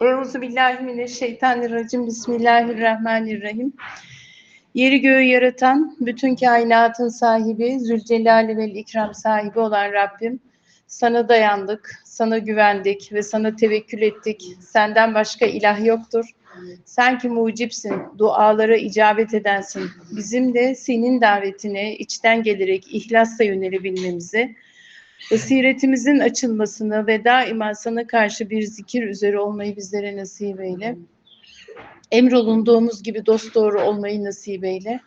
Euzu. Bismillahirrahmanirrahim. Yeri göğü yaratan, bütün kainatın sahibi, Zülcelal ve ikram sahibi olan Rabbim, sana dayandık, sana güvendik ve sana tevekkül ettik. Senden başka ilah yoktur. Sen ki mucipsin, dualara icabet edensin. Bizim de senin davetine içten gelerek ihlasla yönelebilmemizi, basiretimizin açılmasını ve daima sana karşı bir zikir üzere olmayı bizlere nasip eyle. Emrolunduğumuz gibi dost doğru olmayı nasip eyle.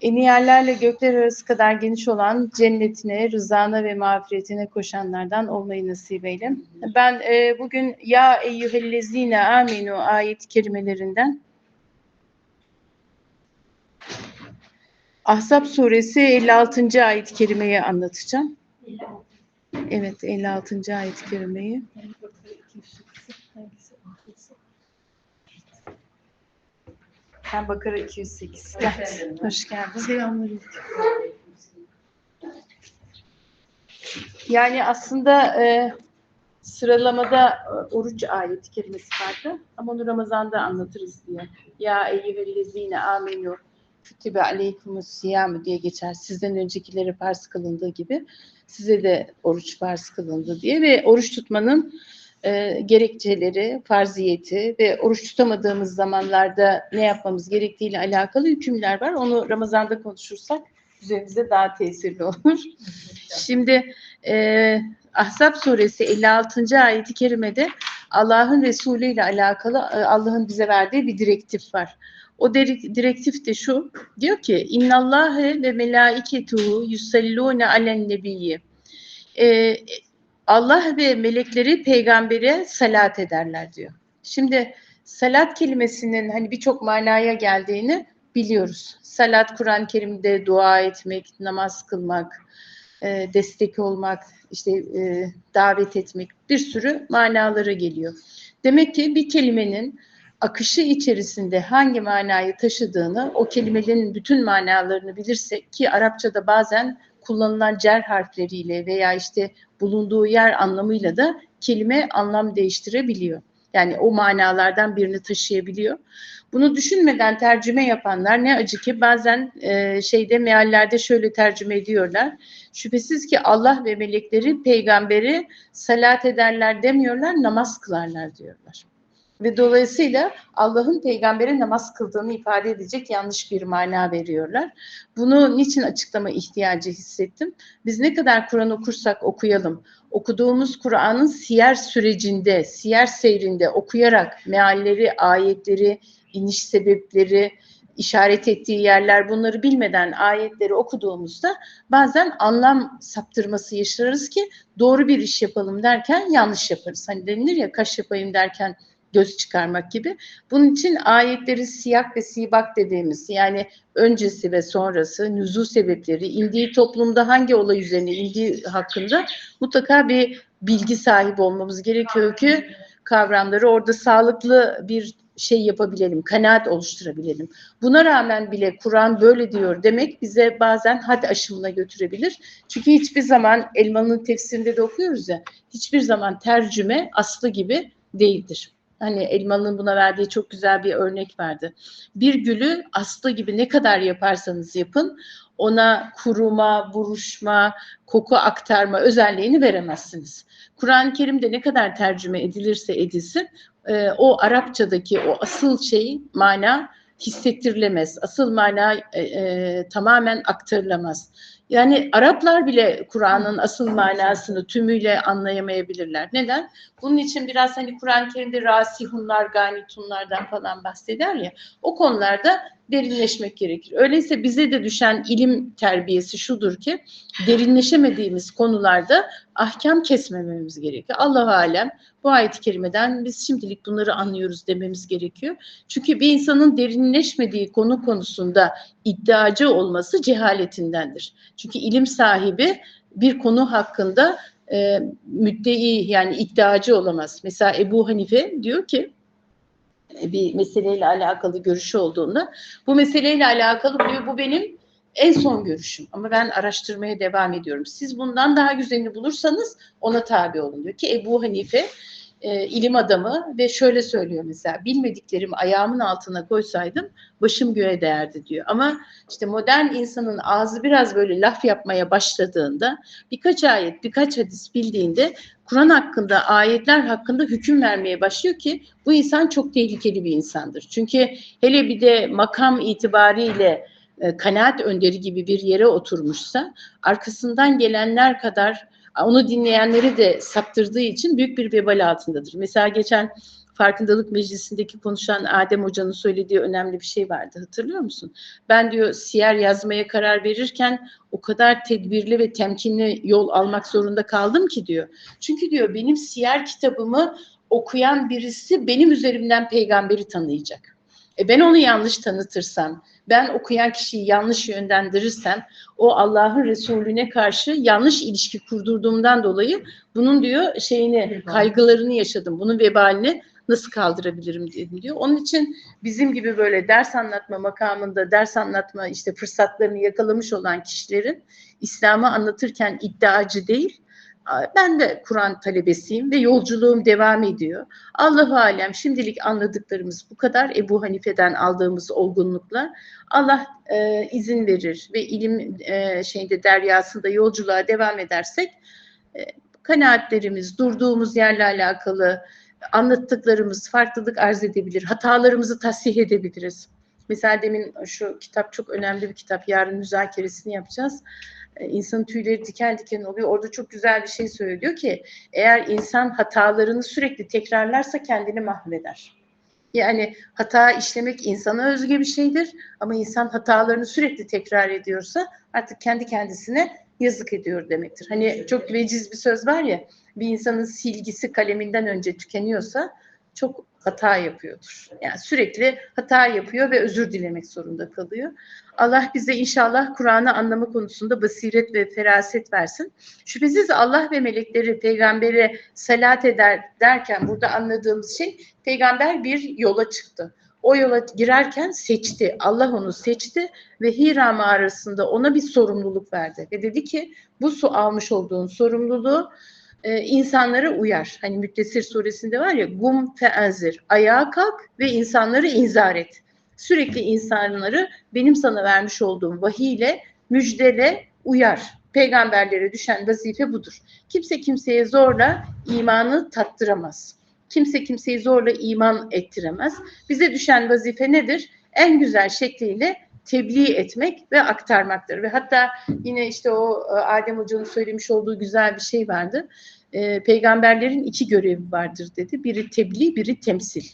En yerlerle gökler arası kadar geniş olan cennetine, rızana ve mağfiretine koşanlardan olmayı nasip eyle. Ben e, bugün Ya eyyühellezine aminu ayet kelimelerinden Ahzab suresi 56. ayet kerimeyi anlatacağım. Evet 56. ayet kerimeyi. Ben Bakara 208. Evet, hoş geldin. Selamünaleyküm. Yani aslında e, sıralamada e, oruç ayeti kelimesi vardı. Ama onu Ramazan'da anlatırız diye. Ya eyyühellezine amenu kütübe aleykumus siyamu diye geçer. Sizden öncekilere farz kılındığı gibi size de oruç farz kılındı diye ve oruç tutmanın e, gerekçeleri, farziyeti ve oruç tutamadığımız zamanlarda ne yapmamız gerektiğiyle alakalı hükümler var. Onu Ramazan'da konuşursak üzerimize daha tesirli olur. Şimdi e, Ahzab suresi 56. ayeti kerimede Allah'ın Resulü ile alakalı e, Allah'ın bize verdiği bir direktif var. O direk- direktif de şu, diyor ki İnnallâhe ve melâiketuhu yusallûne alen nebiyyi. E, Allah ve melekleri peygambere salat ederler diyor. Şimdi salat kelimesinin hani birçok manaya geldiğini biliyoruz. Salat Kur'an-ı Kerim'de dua etmek, namaz kılmak, e, destek olmak, işte e, davet etmek bir sürü manaları geliyor. Demek ki bir kelimenin akışı içerisinde hangi manayı taşıdığını, o kelimelerin bütün manalarını bilirsek ki Arapçada bazen kullanılan cer harfleriyle veya işte bulunduğu yer anlamıyla da kelime anlam değiştirebiliyor. Yani o manalardan birini taşıyabiliyor. Bunu düşünmeden tercüme yapanlar ne acı ki bazen e, şeyde meallerde şöyle tercüme ediyorlar. Şüphesiz ki Allah ve melekleri peygamberi salat ederler demiyorlar, namaz kılarlar diyorlar. Ve dolayısıyla Allah'ın peygambere namaz kıldığını ifade edecek yanlış bir mana veriyorlar. Bunu niçin açıklama ihtiyacı hissettim? Biz ne kadar Kur'an okursak okuyalım, okuduğumuz Kur'an'ın siyer sürecinde, siyer seyrinde okuyarak mealleri, ayetleri, iniş sebepleri, işaret ettiği yerler bunları bilmeden ayetleri okuduğumuzda bazen anlam saptırması yaşarız ki doğru bir iş yapalım derken yanlış yaparız. Hani denilir ya kaş yapayım derken göz çıkarmak gibi. Bunun için ayetleri siyak ve sibak dediğimiz yani öncesi ve sonrası, nüzul sebepleri, indiği toplumda hangi olay üzerine indiği hakkında mutlaka bir bilgi sahibi olmamız gerekiyor ki kavramları orada sağlıklı bir şey yapabilelim, kanaat oluşturabilelim. Buna rağmen bile Kur'an böyle diyor demek bize bazen had aşımına götürebilir. Çünkü hiçbir zaman Elmalı'nın tefsirinde de okuyoruz ya, hiçbir zaman tercüme aslı gibi değildir. Hani Elmalı'nın buna verdiği çok güzel bir örnek verdi. Bir gülü aslı gibi ne kadar yaparsanız yapın, ona kuruma, buruşma, koku aktarma özelliğini veremezsiniz. Kur'an-ı Kerim'de ne kadar tercüme edilirse edilsin, e, o Arapçadaki o asıl şey, mana hissettirilemez. Asıl mana e, e, tamamen aktarılamaz. Yani Araplar bile Kur'an'ın asıl manasını tümüyle anlayamayabilirler. Neden? Bunun için biraz hani Kur'an-ı Kerim'de rasihunlar, ganitunlardan falan bahseder ya. O konularda derinleşmek gerekir. Öyleyse bize de düşen ilim terbiyesi şudur ki derinleşemediğimiz konularda ahkam kesmememiz gerekiyor. Allah alem bu ayet-i kerimeden biz şimdilik bunları anlıyoruz dememiz gerekiyor. Çünkü bir insanın derinleşmediği konu konusunda iddiacı olması cehaletindendir. Çünkü ilim sahibi bir konu hakkında e, müddei yani iddiacı olamaz. Mesela Ebu Hanife diyor ki bir meseleyle alakalı görüşü olduğunda bu meseleyle alakalı diyor bu benim en son görüşüm ama ben araştırmaya devam ediyorum. Siz bundan daha güzelini bulursanız ona tabi olun diyor ki Ebu Hanife e, ilim adamı ve şöyle söylüyor mesela bilmediklerimi ayağımın altına koysaydım başım göğe değerdi diyor. Ama işte modern insanın ağzı biraz böyle laf yapmaya başladığında birkaç ayet birkaç hadis bildiğinde Kur'an hakkında ayetler hakkında hüküm vermeye başlıyor ki bu insan çok tehlikeli bir insandır. Çünkü hele bir de makam itibariyle e, kanaat önderi gibi bir yere oturmuşsa arkasından gelenler kadar onu dinleyenleri de saptırdığı için büyük bir vebal altındadır. Mesela geçen farkındalık meclisindeki konuşan Adem Hoca'nın söylediği önemli bir şey vardı hatırlıyor musun? Ben diyor siyer yazmaya karar verirken o kadar tedbirli ve temkinli yol almak zorunda kaldım ki diyor. Çünkü diyor benim siyer kitabımı okuyan birisi benim üzerimden peygamberi tanıyacak. E ben onu yanlış tanıtırsam, ben okuyan kişiyi yanlış yönlendirirsem o Allah'ın Resulüne karşı yanlış ilişki kurdurduğumdan dolayı bunun diyor şeyini kaygılarını yaşadım. Bunun vebalini nasıl kaldırabilirim dedim diyor. Onun için bizim gibi böyle ders anlatma makamında ders anlatma işte fırsatlarını yakalamış olan kişilerin İslam'ı anlatırken iddiacı değil, ben de Kur'an talebesiyim ve yolculuğum devam ediyor. Allahu alem şimdilik anladıklarımız bu kadar. Ebu Hanife'den aldığımız olgunlukla Allah e, izin verir ve ilim e, şeyinde deryasında yolculuğa devam edersek e, kanaatlerimiz, durduğumuz yerle alakalı anlattıklarımız farklılık arz edebilir. Hatalarımızı tasih edebiliriz. Mesela demin şu kitap çok önemli bir kitap. Yarın müzakeresini yapacağız. E, insanın tüyleri diken diken oluyor. Orada çok güzel bir şey söylüyor ki eğer insan hatalarını sürekli tekrarlarsa kendini mahveder. Yani hata işlemek insana özgü bir şeydir ama insan hatalarını sürekli tekrar ediyorsa artık kendi kendisine yazık ediyor demektir. Hani çok veciz bir söz var ya bir insanın silgisi kaleminden önce tükeniyorsa çok hata yapıyordur. Yani sürekli hata yapıyor ve özür dilemek zorunda kalıyor. Allah bize inşallah Kur'an'ı anlama konusunda basiret ve feraset versin. Şüphesiz Allah ve melekleri peygambere salat eder derken burada anladığımız şey peygamber bir yola çıktı. O yola girerken seçti. Allah onu seçti ve Hira mağarasında ona bir sorumluluk verdi. Ve dedi ki bu su almış olduğun sorumluluğu e, insanları uyar. Hani Müddessir suresinde var ya gum feazir ayağa kalk ve insanları inzar et. Sürekli insanları benim sana vermiş olduğum vahiyle müjdele uyar. Peygamberlere düşen vazife budur. Kimse kimseye zorla imanı tattıramaz. Kimse kimseyi zorla iman ettiremez. Bize düşen vazife nedir? En güzel şekliyle tebliğ etmek ve aktarmaktır. Ve hatta yine işte o e, Adem Hoca'nın söylemiş olduğu güzel bir şey vardı. E, peygamberlerin iki görevi vardır dedi. Biri tebliğ, biri temsil.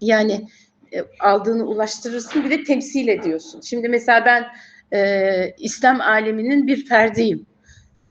Yani e, aldığını ulaştırırsın bir de temsil ediyorsun. Şimdi mesela ben e, İslam aleminin bir ferdiyim.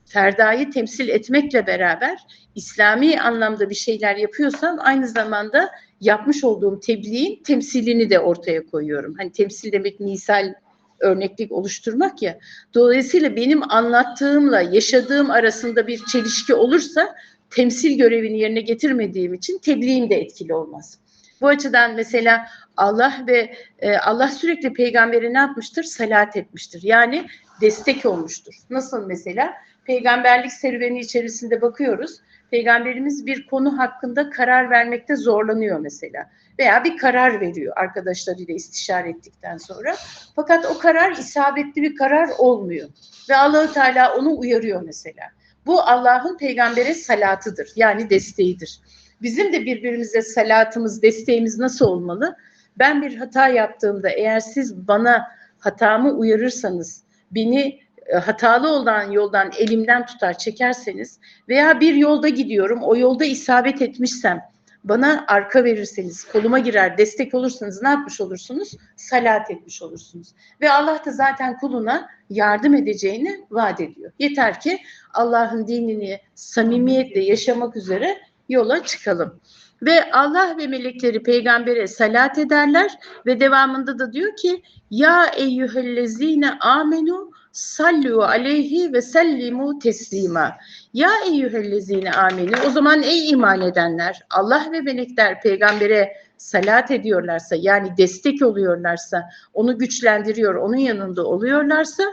Ferdayı temsil etmekle beraber İslami anlamda bir şeyler yapıyorsam aynı zamanda yapmış olduğum tebliğin temsilini de ortaya koyuyorum. Hani temsil demek misal örneklik oluşturmak ya. Dolayısıyla benim anlattığımla yaşadığım arasında bir çelişki olursa temsil görevini yerine getirmediğim için tebliğim de etkili olmaz. Bu açıdan mesela Allah ve e, Allah sürekli peygamberi ne yapmıştır? Salat etmiştir. Yani destek olmuştur. Nasıl mesela? Peygamberlik serüveni içerisinde bakıyoruz. Peygamberimiz bir konu hakkında karar vermekte zorlanıyor mesela. Veya bir karar veriyor arkadaşlarıyla istişare ettikten sonra. Fakat o karar isabetli bir karar olmuyor. Ve Allahü Teala onu uyarıyor mesela. Bu Allah'ın peygambere salatıdır. Yani desteğidir. Bizim de birbirimize salatımız, desteğimiz nasıl olmalı? Ben bir hata yaptığımda eğer siz bana hatamı uyarırsanız, beni hatalı olan yoldan elimden tutar çekerseniz veya bir yolda gidiyorum o yolda isabet etmişsem bana arka verirseniz, koluma girer, destek olursanız ne yapmış olursunuz? Salat etmiş olursunuz. Ve Allah da zaten kuluna yardım edeceğini vaat ediyor. Yeter ki Allah'ın dinini samimiyetle yaşamak üzere yola çıkalım. Ve Allah ve melekleri peygambere salat ederler ve devamında da diyor ki ya eyyühellezine amenu sallu aleyhi ve sellimu teslima. Ya eyyühellezine amenu o zaman ey iman edenler Allah ve melekler peygambere salat ediyorlarsa yani destek oluyorlarsa onu güçlendiriyor onun yanında oluyorlarsa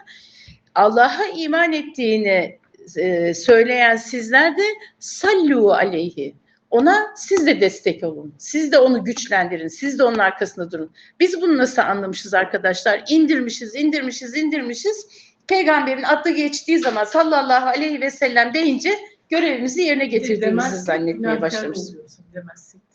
Allah'a iman ettiğini e, söyleyen sizler de sallu aleyhi ona siz de destek olun. Siz de onu güçlendirin. Siz de onun arkasında durun. Biz bunu nasıl anlamışız arkadaşlar? İndirmişiz, indirmişiz, indirmişiz. Peygamberin adı geçtiği zaman sallallahu aleyhi ve sellem deyince görevimizi yerine getirdiğimizi zannetmeye başlamışız.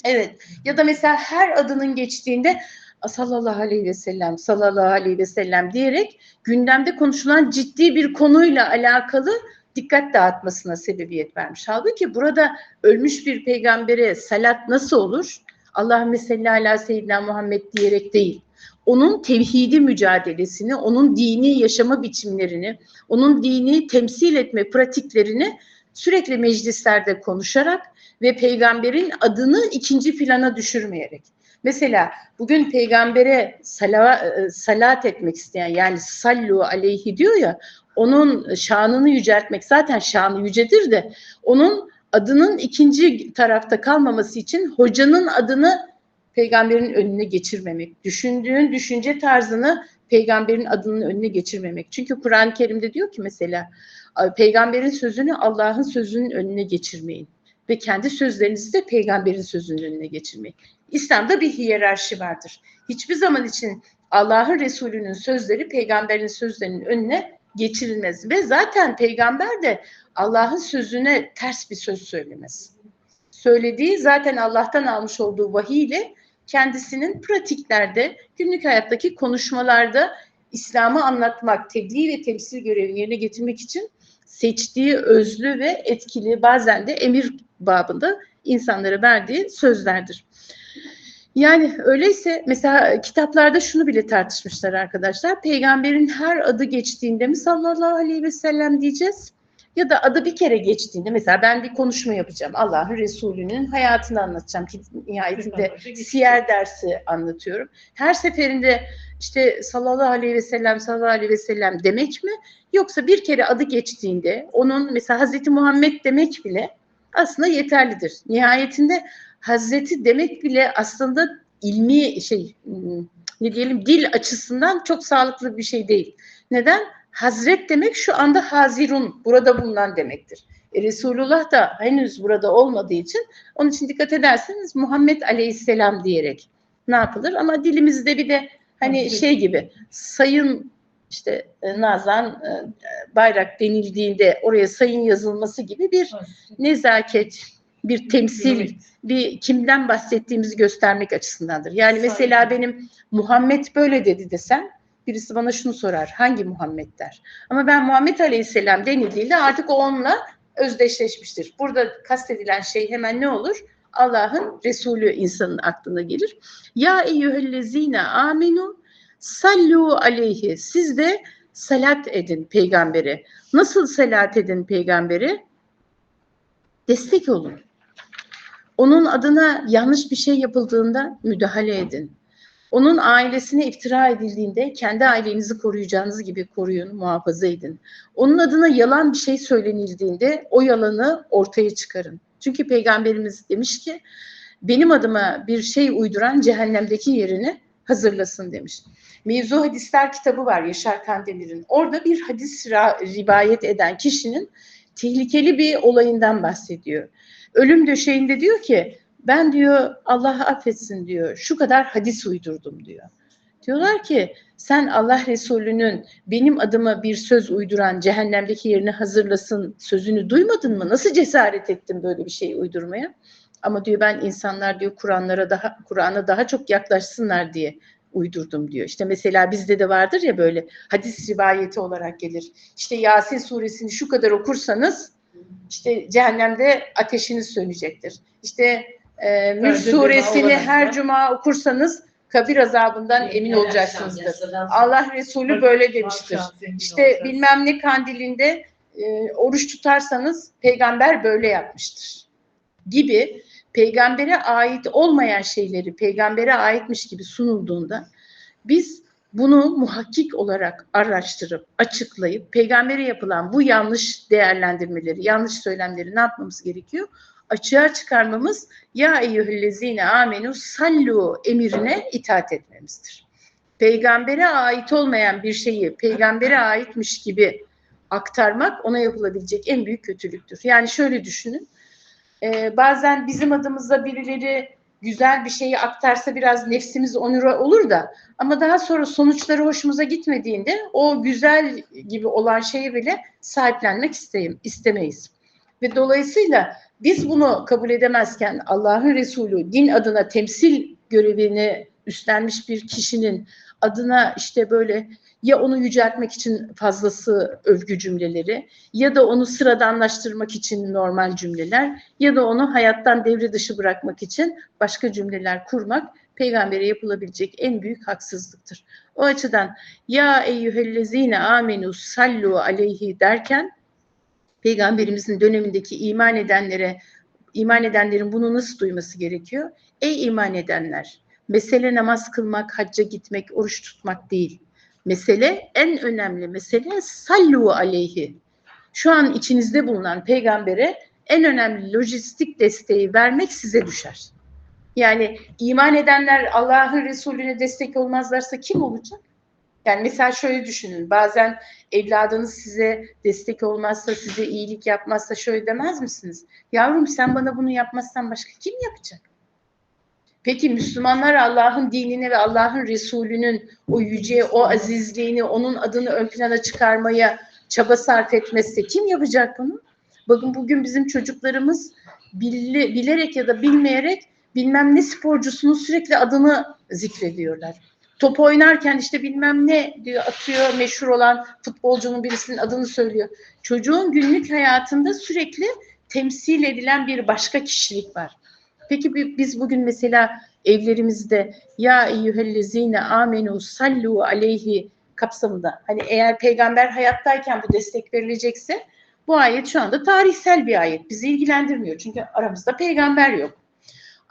Evet. Ya da mesela her adının geçtiğinde sallallahu aleyhi ve sellem, sallallahu aleyhi ve sellem diyerek gündemde konuşulan ciddi bir konuyla alakalı dikkat dağıtmasına sebebiyet vermiş. Halbuki burada ölmüş bir peygambere salat nasıl olur? Allahümme salli ala seyyidina Muhammed diyerek değil. Onun tevhidi mücadelesini, onun dini yaşama biçimlerini, onun dini temsil etme pratiklerini sürekli meclislerde konuşarak ve peygamberin adını ikinci plana düşürmeyerek. Mesela bugün peygambere e, salat etmek isteyen yani sallu aleyhi diyor ya onun şanını yüceltmek zaten şanı yücedir de onun adının ikinci tarafta kalmaması için hocanın adını peygamberin önüne geçirmemek. Düşündüğün düşünce tarzını peygamberin adının önüne geçirmemek. Çünkü Kur'an-ı Kerim'de diyor ki mesela peygamberin sözünü Allah'ın sözünün önüne geçirmeyin ve kendi sözlerinizi de peygamberin sözünün önüne geçirmeyin. İslam'da bir hiyerarşi vardır. Hiçbir zaman için Allah'ın Resulü'nün sözleri peygamberin sözlerinin önüne geçirilmez ve zaten peygamber de Allah'ın sözüne ters bir söz söylemez. Söylediği zaten Allah'tan almış olduğu vahiy ile kendisinin pratiklerde, günlük hayattaki konuşmalarda İslam'ı anlatmak, tebliğ ve temsil görevini yerine getirmek için seçtiği özlü ve etkili bazen de emir babında insanlara verdiği sözlerdir. Yani öyleyse mesela kitaplarda şunu bile tartışmışlar arkadaşlar. Peygamberin her adı geçtiğinde mi sallallahu aleyhi ve sellem diyeceğiz? Ya da adı bir kere geçtiğinde mesela ben bir konuşma yapacağım. Allah'ın Resulü'nün hayatını anlatacağım ki nihayetinde siyer dersi anlatıyorum. Her seferinde işte sallallahu aleyhi ve sellem sallallahu aleyhi ve sellem demek mi? Yoksa bir kere adı geçtiğinde onun mesela Hazreti Muhammed demek bile aslında yeterlidir. Nihayetinde Hazreti demek bile aslında ilmi şey ne diyelim dil açısından çok sağlıklı bir şey değil. Neden? Hazret demek şu anda hazirun, burada bulunan demektir. E, Resulullah da henüz burada olmadığı için onun için dikkat ederseniz Muhammed Aleyhisselam diyerek ne yapılır? Ama dilimizde bir de hani şey gibi sayın işte e, Nazan e, bayrak denildiğinde oraya sayın yazılması gibi bir nezaket, bir temsil, bir kimden bahsettiğimizi göstermek açısındandır. Yani mesela benim Muhammed böyle dedi desem birisi bana şunu sorar. Hangi Muhammed der? Ama ben Muhammed Aleyhisselam denildiğinde artık o onunla özdeşleşmiştir. Burada kastedilen şey hemen ne olur? Allah'ın Resulü insanın aklına gelir. Ya eyyühellezine amenu sallu aleyhi. Siz de salat edin peygambere. Nasıl salat edin peygambere? Destek olun. Onun adına yanlış bir şey yapıldığında müdahale edin. Onun ailesine iftira edildiğinde kendi ailenizi koruyacağınız gibi koruyun, muhafaza edin. Onun adına yalan bir şey söylenildiğinde o yalanı ortaya çıkarın. Çünkü Peygamberimiz demiş ki benim adıma bir şey uyduran cehennemdeki yerini hazırlasın demiş. Mevzu Hadisler kitabı var Yaşar Kandemir'in. Orada bir hadis rivayet eden kişinin tehlikeli bir olayından bahsediyor. Ölüm döşeğinde diyor ki ben diyor Allah affetsin diyor şu kadar hadis uydurdum diyor. Diyorlar ki sen Allah Resulü'nün benim adıma bir söz uyduran cehennemdeki yerini hazırlasın sözünü duymadın mı? Nasıl cesaret ettin böyle bir şey uydurmaya? Ama diyor ben insanlar diyor Kur'anlara daha Kur'an'a daha çok yaklaşsınlar diye uydurdum diyor. İşte mesela bizde de vardır ya böyle hadis rivayeti olarak gelir. İşte Yasin suresini şu kadar okursanız işte cehennemde ateşiniz sönecektir. İşte e, Mülk suresini her cuma okursanız kabir azabından emin olacaksınızdır. Allah Resulü böyle demiştir. İşte bilmem ne kandilinde e, oruç tutarsanız peygamber böyle yapmıştır. Gibi peygambere ait olmayan şeyleri peygambere aitmiş gibi sunulduğunda biz bunu muhakkik olarak araştırıp, açıklayıp peygambere yapılan bu yanlış değerlendirmeleri, yanlış söylemleri ne yapmamız gerekiyor? Açığa çıkarmamız ya eyyühellezine amenu sallu emirine itaat etmemizdir. Peygambere ait olmayan bir şeyi peygambere aitmiş gibi aktarmak ona yapılabilecek en büyük kötülüktür. Yani şöyle düşünün. e, bazen bizim adımıza birileri güzel bir şeyi aktarsa biraz nefsimiz onura olur da ama daha sonra sonuçları hoşumuza gitmediğinde o güzel gibi olan şeyi bile sahiplenmek isteyim, istemeyiz. Ve dolayısıyla biz bunu kabul edemezken Allah'ın Resulü din adına temsil görevini üstlenmiş bir kişinin adına işte böyle ya onu yüceltmek için fazlası övgü cümleleri ya da onu sıradanlaştırmak için normal cümleler ya da onu hayattan devre dışı bırakmak için başka cümleler kurmak peygambere yapılabilecek en büyük haksızlıktır. O açıdan ya eyyühellezine amenu sallu aleyhi derken peygamberimizin dönemindeki iman edenlere iman edenlerin bunu nasıl duyması gerekiyor? Ey iman edenler, mesele namaz kılmak, hacca gitmek, oruç tutmak değil. Mesele en önemli mesele sallu aleyhi. Şu an içinizde bulunan peygambere en önemli lojistik desteği vermek size düşer. Yani iman edenler Allah'ın Resulüne destek olmazlarsa kim olacak? Yani mesela şöyle düşünün. Bazen evladınız size destek olmazsa, size iyilik yapmazsa şöyle demez misiniz? Yavrum sen bana bunu yapmazsan başka kim yapacak? Peki Müslümanlar Allah'ın dinine ve Allah'ın Resulünün o yüce, o azizliğini, onun adını ön plana çıkarmaya çaba sarf etmezse kim yapacak bunu? Bakın bugün bizim çocuklarımız bilerek ya da bilmeyerek bilmem ne sporcusunun sürekli adını zikrediyorlar. Top oynarken işte bilmem ne diyor atıyor meşhur olan futbolcunun birisinin adını söylüyor. Çocuğun günlük hayatında sürekli temsil edilen bir başka kişilik var. Peki biz bugün mesela evlerimizde ya eyyühellezine amenu sallu aleyhi kapsamında hani eğer peygamber hayattayken bu destek verilecekse bu ayet şu anda tarihsel bir ayet. Bizi ilgilendirmiyor çünkü aramızda peygamber yok.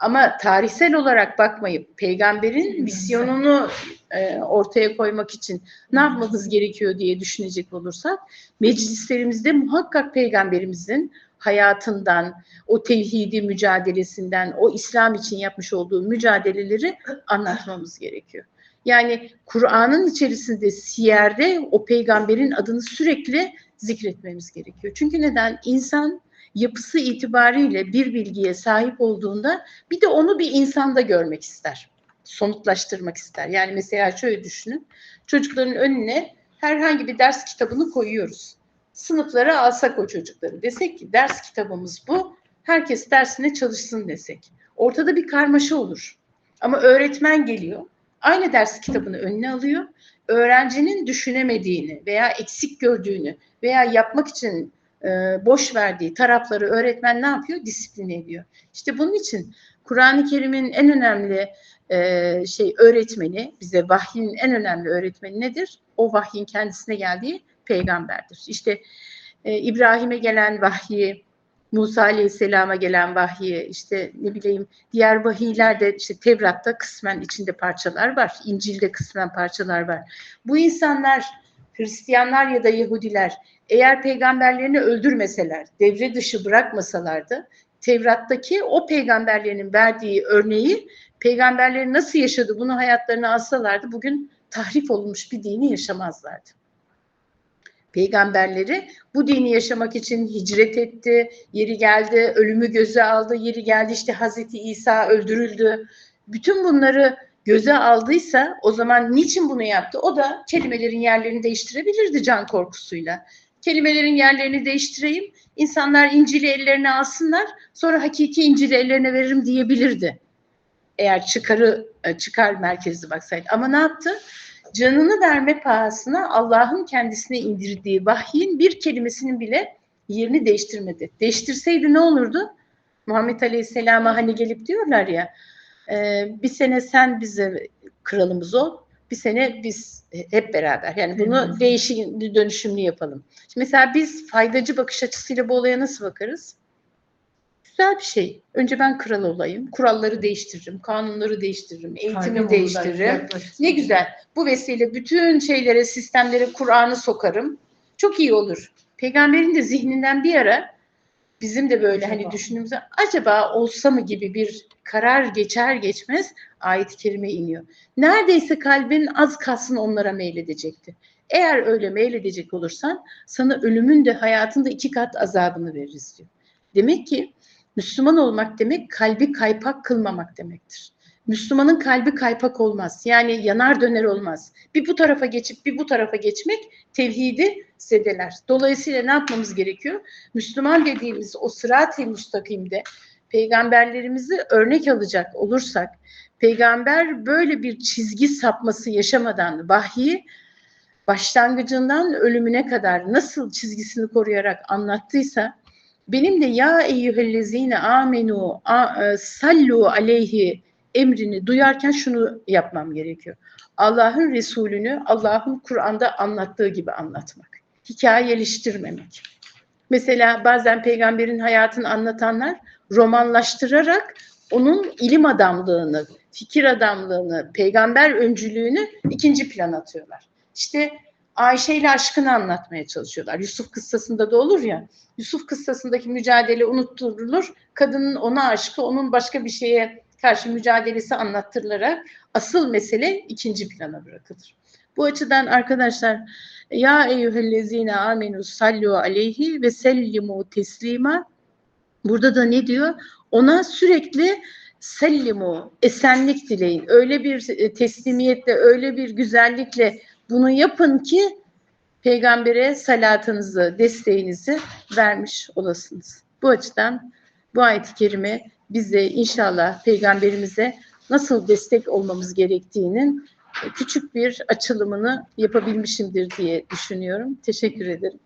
Ama tarihsel olarak bakmayıp peygamberin misyonunu e, ortaya koymak için ne yapmamız gerekiyor diye düşünecek olursak meclislerimizde muhakkak peygamberimizin hayatından, o tevhidi mücadelesinden, o İslam için yapmış olduğu mücadeleleri anlatmamız gerekiyor. Yani Kur'an'ın içerisinde siyerde o peygamberin adını sürekli zikretmemiz gerekiyor. Çünkü neden? İnsan yapısı itibariyle bir bilgiye sahip olduğunda bir de onu bir insanda görmek ister. Somutlaştırmak ister. Yani mesela şöyle düşünün. Çocukların önüne herhangi bir ders kitabını koyuyoruz. Sınıflara alsak o çocukları. Desek ki ders kitabımız bu. Herkes dersine çalışsın desek. Ortada bir karmaşa olur. Ama öğretmen geliyor. Aynı ders kitabını önüne alıyor. Öğrencinin düşünemediğini veya eksik gördüğünü veya yapmak için e, boş verdiği tarafları öğretmen ne yapıyor? Disipline ediyor. İşte bunun için Kur'an-ı Kerim'in en önemli e, şey öğretmeni, bize vahyin en önemli öğretmeni nedir? O vahyin kendisine geldiği peygamberdir. İşte e, İbrahim'e gelen vahyi, Musa Aleyhisselam'a gelen vahyi, işte ne bileyim diğer vahiyler de işte Tevrat'ta kısmen içinde parçalar var, İncil'de kısmen parçalar var. Bu insanlar Hristiyanlar ya da Yahudiler eğer peygamberlerini öldürmeseler, devre dışı bırakmasalardı, Tevrat'taki o peygamberlerin verdiği örneği peygamberlerin nasıl yaşadı bunu hayatlarına alsalardı bugün tahrif olmuş bir dini yaşamazlardı. Peygamberleri bu dini yaşamak için hicret etti, yeri geldi, ölümü göze aldı, yeri geldi işte Hazreti İsa öldürüldü. Bütün bunları göze aldıysa o zaman niçin bunu yaptı? O da kelimelerin yerlerini değiştirebilirdi can korkusuyla. Kelimelerin yerlerini değiştireyim, insanlar İncil'i ellerine alsınlar, sonra hakiki İncil'i ellerine veririm diyebilirdi. Eğer çıkarı e, çıkar merkezli baksaydı. Ama ne yaptı? Canını verme pahasına Allah'ın kendisine indirdiği vahyin bir kelimesinin bile yerini değiştirmedi. Değiştirseydi ne olurdu? Muhammed Aleyhisselam'a hani gelip diyorlar ya e, bir sene sen bize kralımız ol, bir sene biz hep beraber. Yani bunu değişik dönüşümlü yapalım. Şimdi mesela biz faydacı bakış açısıyla bu olaya nasıl bakarız? Güzel bir şey. Önce ben kral olayım. Kuralları değiştiririm, kanunları değiştiririm, eğitimi değiştiririm. Ne güzel. Bu vesile bütün şeylere, sistemlere Kur'an'ı sokarım. Çok iyi olur. Peygamberin de zihninden bir ara bizim de böyle hani acaba. hani düşündüğümüzde acaba olsa mı gibi bir karar geçer geçmez ayet-i kerime iniyor. Neredeyse kalbin az kalsın onlara meyledecekti. Eğer öyle meyledecek olursan sana ölümün de hayatında iki kat azabını veririz diyor. Demek ki Müslüman olmak demek kalbi kaypak kılmamak demektir. Müslümanın kalbi kaypak olmaz. Yani yanar döner olmaz. Bir bu tarafa geçip bir bu tarafa geçmek tevhidi zedeler. Dolayısıyla ne yapmamız gerekiyor? Müslüman dediğimiz o sırat-ı müstakimde peygamberlerimizi örnek alacak olursak, peygamber böyle bir çizgi sapması yaşamadan vahyi başlangıcından ölümüne kadar nasıl çizgisini koruyarak anlattıysa, benim de ya eyyühellezine amenu e, sallu aleyhi emrini duyarken şunu yapmam gerekiyor. Allah'ın Resulünü Allah'ın Kur'an'da anlattığı gibi anlatmak. Hikayeleştirmemek. Mesela bazen peygamberin hayatını anlatanlar romanlaştırarak onun ilim adamlığını, fikir adamlığını, peygamber öncülüğünü ikinci plan atıyorlar. İşte Ayşe ile aşkını anlatmaya çalışıyorlar. Yusuf kıssasında da olur ya. Yusuf kıssasındaki mücadele unutturulur. Kadının ona aşkı, onun başka bir şeye karşı mücadelesi anlattırılarak asıl mesele ikinci plana bırakılır. Bu açıdan arkadaşlar ya eyyühellezine amenu sallu aleyhi ve sellimu teslima burada da ne diyor? Ona sürekli sellimu esenlik dileyin. Öyle bir e, teslimiyetle, öyle bir güzellikle bunu yapın ki peygambere salatınızı, desteğinizi vermiş olasınız. Bu açıdan bu ayet-i kerime bize inşallah peygamberimize nasıl destek olmamız gerektiğinin küçük bir açılımını yapabilmişimdir diye düşünüyorum. Teşekkür ederim.